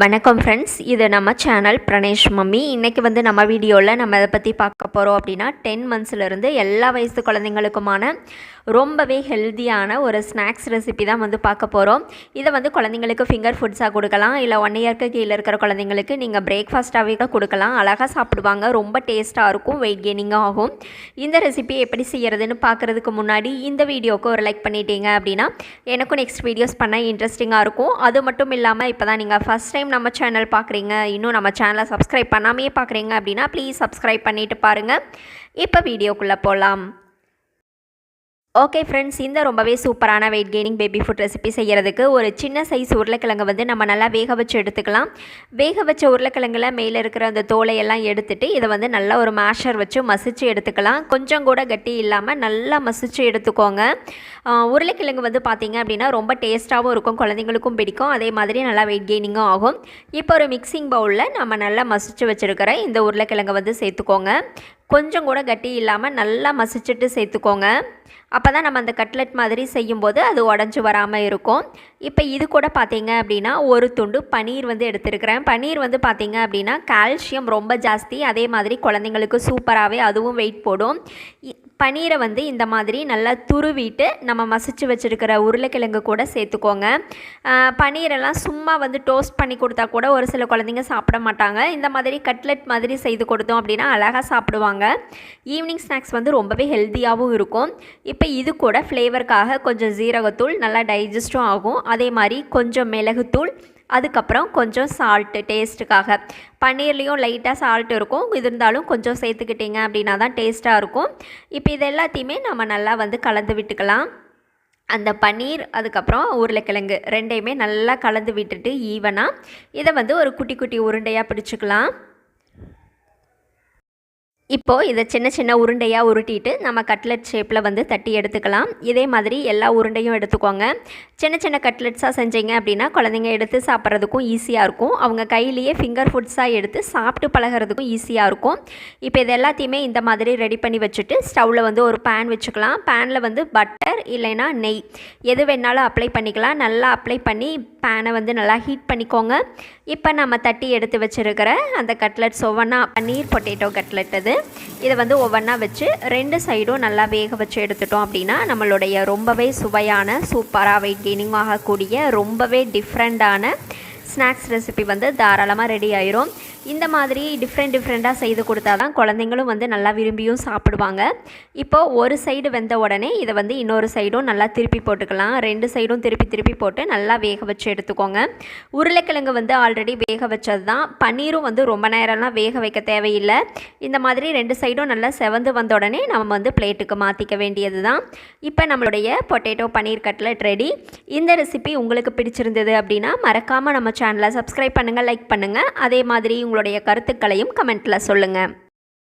வணக்கம் ஃப்ரெண்ட்ஸ் இது நம்ம சேனல் பிரணேஷ் மம்மி. இன்றைக்கி வந்து நம்ம வீடியோவில் நம்ம இதை பற்றி பார்க்க போகிறோம் அப்படின்னா டென் மந்த்ஸ்லேருந்து எல்லா வயசு குழந்தைங்களுக்குமான ரொம்பவே ஹெல்த்தியான ஒரு ஸ்நாக்ஸ் ரெசிபி தான் வந்து பார்க்க போகிறோம் இதை வந்து குழந்தைங்களுக்கு ஃபிங்கர் ஃபுட்ஸாக கொடுக்கலாம். இல்லை ஒன் இயர்க்கு கீழே இருக்கிற குழந்தைங்களுக்கு நீங்கள் பிரேக்ஃபாஸ்ட்டாகவே கொடுக்கலாம். அழகாக சாப்பிடுவாங்க. ரொம்ப டேஸ்ட்டாக இருக்கும். வெயிட் கெய்னிங்கும் ஆகும். இந்த ரெசிபி எப்படி செய்கிறதுன்னு பார்க்குறதுக்கு முன்னாடி இந்த வீடியோவுக்கு ஒரு லைக் பண்ணிட்டீங்க அப்படின்னா எனக்கும் நெக்ஸ்ட் வீடியோஸ் பண்ண இன்ட்ரெஸ்டிங்காக இருக்கும். அது மட்டும் இல்லாமல் இப்போ தான் நீங்கள் ஃபஸ்ட் டைம் நம்ம சேனல் பார்க்குறீங்க இன்னும் நம்ம சேனலை சப்ஸ்கிரைப் பண்ணாமையே பார்க்குறீங்க அப்படின்னா ப்ளீஸ் சப்ஸ்கிரைப் பண்ணிவிட்டு பாருங்கள் இப்போ வீடியோக்குள்ளே போகலாம் ஓகே ஃப்ரெண்ட்ஸ் இந்த ரொம்பவே சூப்பரான weight gaining baby food recipe செய்கிறதுக்கு ஒரு சின்ன சைஸ் உருளைக்கிழங்கு வந்து நம்ம நல்லா வேக வச்சு எடுத்துக்கலாம். வேக வச்ச உருளைக்கிழங்குல மேலே இருக்கிற அந்த தோலையெல்லாம் எடுத்துட்டு இதை வந்து நல்லா ஒரு மேஷர் வச்சு மசிச்சு எடுத்துக்கலாம். கொஞ்சம் கூட கட்டி இல்லாமல் நல்லா மசிச்சு எடுத்துக்கோங்க. உருளைக்கிழங்கு வந்து பார்த்திங்க அப்படின்னா ரொம்ப டேஸ்ட்டாகவும் இருக்கும் குழந்தைங்களுக்கும் பிடிக்கும். அதே மாதிரி நல்லா வெயிட் கெய்னிங்கும் ஆகும். இப்போ ஒரு மிக்சிங் பவுலில் நம்ம நல்லா மசிச்சு வச்சுருக்கிற இந்த உருளைக்கிழங்கு வந்து சேர்த்துக்கோங்க. கொஞ்சம் கூட கட்டி இல்லாமல் நல்லா மசிச்சுட்டு சேர்த்துக்கோங்க. அப்போ தான் நம்ம அந்த கட்லெட் மாதிரி செய்யும்போது அது உடஞ்சி வராமல் இருக்கும். இப்போ இது கூட பார்த்தீங்க அப்படின்னா ஒரு துண்டு பன்னீர் வந்து எடுத்துருக்கிறேன். பன்னீர் வந்து பார்த்தீங்க அப்படின்னா கால்சியம் ரொம்ப ஜாஸ்தி. அதே மாதிரி குழந்தைங்களுக்கு சூப்பராகவே அதுவும் வெயிட் போடும். இ- பன்னீரை வந்து இந்த மாதிரி நல்லா துருவிட்டு நம்ம மசிச்சு வச்சுருக்கிற உருளைக்கிழங்கு கூட சேர்த்துக்கோங்க. பனீரெல்லாம் பன்னீரெல்லாம் சும்மா வந்து டோஸ்ட் பண்ணி கொடுத்தா கூட ஒரு சில குழந்தைங்க சாப்பிட மாட்டாங்க. இந்த மாதிரி கட்லெட் மாதிரி செய்து கொடுத்தோம் அப்படின்னா அழகாக சாப்பிடுவாங்க. ஈவினிங் ஸ்நாக்ஸ் வந்து ரொம்பவே ஹெல்த்தியாகவும் இருக்கும். இப்போ இது கூட ஃப்ளேவருக்காக கொஞ்சம் ஜீரகத்தூள் நல்லா டைஜஸ்டும் ஆகும். அதே மாதிரி கொஞ்சம் மிளகுத்தூள் அதுக்கப்புறம் கொஞ்சம் சால்ட்டு டேஸ்ட்டுக்காக பன்னீர்லேயும் லைட்டாக சால்ட் இருக்கும். இது இருந்தாலும் கொஞ்சம் சேர்த்துக்கிட்டிங்க அப்படின்னா தான் டேஸ்ட்டாக இருக்கும். இப்போ இது எல்லாத்தையுமே நம்ம நல்லா வந்து கலந்து விட்டுக்கலாம். அந்த பன்னீர் அதுக்கப்புறம் உருளைக்கிழங்கு ரெண்டையுமே நல்லா கலந்து விட்டுட்டு ஈவனாக இதை வந்து ஒரு குட்டி குட்டி உருண்டையாக பிடிச்சிக்கலாம். இப்போது இதை சின்ன சின்ன உருண்டையாக உருட்டிட்டு நம்ம கட்லெட் ஷேப்பில் வந்து தட்டி எடுத்துக்கலாம். இதே மாதிரி எல்லா உருண்டையும் எடுத்துக்கோங்க. சின்ன சின்ன கட்லெட்ஸாக செஞ்சீங்க அப்படின்னா குழந்தைங்க எடுத்து சாப்பிட்றதுக்கும் ஈஸியாக இருக்கும். அவங்க கையிலேயே ஃபிங்கர் ஃபுட்ஸாக எடுத்து சாப்பிட்டு பழகிறதுக்கும் ஈஸியாக இருக்கும். இப்போ இது எல்லாத்தையுமே இந்த மாதிரி ரெடி பண்ணி வச்சுட்டு ஸ்டவ்வில் வந்து ஒரு பேன் வச்சுக்கலாம். பேனில் வந்து பட்டர் இல்லைன்னா நெய். எது வேணாலும் அப்ளை பண்ணிக்கலாம். நல்லா அப்ளை பண்ணி பேனை வந்து நல்லா ஹீட் பண்ணிக்கோங்க. இப்போ நம்ம தட்டி எடுத்து வச்சுருக்கிற அந்த கட்லெட்ஸ் ஒவ்வொன்றா பன்னீர் பொட்டேட்டோ கட்லெட் அது. இதை வந்து ஒவ்வொன்றா வச்சு ரெண்டு சைடும் நல்லா வேக வச்சு எடுத்துட்டோம் அப்படின்னா நம்மளுடைய ரொம்பவே சுவையான சூப்பராக வெயிட் கெய்னிங் ஆகக்கூடிய ரொம்பவே டிஃப்ரெண்ட்டான ஸ்நாக்ஸ் ரெசிபி வந்து தாராளமாக ரெடி ஆயிரும். இந்த மாதிரி டிஃப்ரெண்ட் டிஃப்ரெண்ட்டாக செய்து கொடுத்தா தான் குழந்தைங்களும் வந்து நல்லா விரும்பியும் சாப்பிடுவாங்க. இப்போது ஒரு சைடு வெந்த உடனே இதை வந்து இன்னொரு சைடும் நல்லா திருப்பி போட்டுக்கலாம். ரெண்டு சைடும் திருப்பி திருப்பி போட்டு நல்லா வேக வச்சு எடுத்துக்கோங்க. உருளைக்கிழங்கு வந்து ஆல்ரெடி வேக வச்சது தான் பன்னீரும் வந்து ரொம்ப நேரம்லாம் வேக வைக்க தேவையில்லை. இந்த மாதிரி ரெண்டு சைடும் நல்லா செவந்து வந்த உடனே நம்ம வந்து பிளேட்டுக்கு மாற்றிக்க வேண்டியது தான் இப்போ நம்மளுடைய பொட்டேட்டோ பன்னீர் கட்லட் ரெடி இந்த ரெசிபி உங்களுக்கு பிடிச்சிருந்தது அப்படின்னா மறக்காமல் நம்ம சேனலை சப்ஸ்கிரைப் பண்ணுங்கள் லைக் பண்ணுங்கள் அதே மாதிரி உங்களுடைய கருத்துக்களையும் கமெண்ட்டில் சொல்லுங்கள்